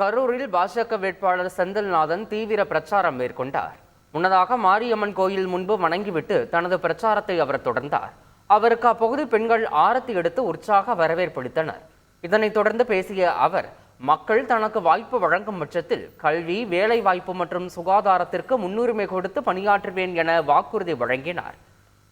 கரூரில் பாஜக வேட்பாளர் செந்தில்நாதன் தீவிர பிரச்சாரம் மேற்கொண்டார். முன்னதாக மாரியம்மன் கோயில் முன்பு வணங்கிவிட்டு தனது பிரச்சாரத்தை அவர் தொடர்ந்தார். அவருக்கு அப்பகுதி பெண்கள் ஆரத்தி எடுத்து உற்சாக வரவேற்பளித்தனர். இதனைத் தொடர்ந்து பேசிய அவர் மக்கள் தனக்கு வாய்ப்பு வழங்கும் பட்சத்தில் கல்வி வேலை வாய்ப்பு மற்றும் சுகாதாரத்திற்கு முன்னுரிமை கொடுத்து பணியாற்றுவேன் என வாக்குறுதி வழங்கினார்.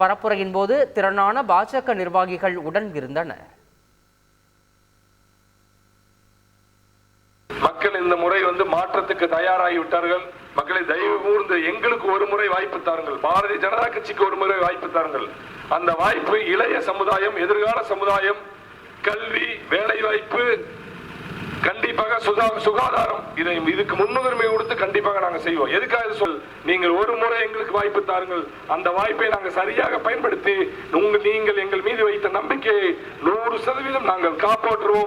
பரப்புரையின் போது திறனான பாஜக நிர்வாகிகள் உடன் இருந்தனர் மக்கள் இந்த முறை வந்து மாற்றத்துக்கு தயாராகி விட்டார்கள். மக்களை தயவு கூர்ந்து எங்களுக்கு ஒரு முறை வாய்ப்பு தாருங்கள். பாரதிய ஜனதா கட்சிக்கு ஒரு முறை வாய்ப்பு தாருங்கள். அந்த வாய்ப்பு இளைய சமுதாயம் எதிர்கால சமுதாயம் கல்வி வேலை வாய்ப்பு கண்டிப்பாக சுகா- சுகாதாரம் இதை இதுக்கு முன்னுரிமை கொடுத்து கண்டிப்பாக நாங்க செய்வோம். எதுக்காக சொல் நீங்கள் ஒரு முறை எங்களுக்கு வாய்ப்பு தாருங்கள். அந்த வாய்ப்பை நாங்கள் சரியாக பயன்படுத்தி உங்க நீங்கள் எங்கள் மீது வைத்த நம்பிக்கையை நூறு சதவீதம் நாங்கள் காப்பாற்றுவோம்.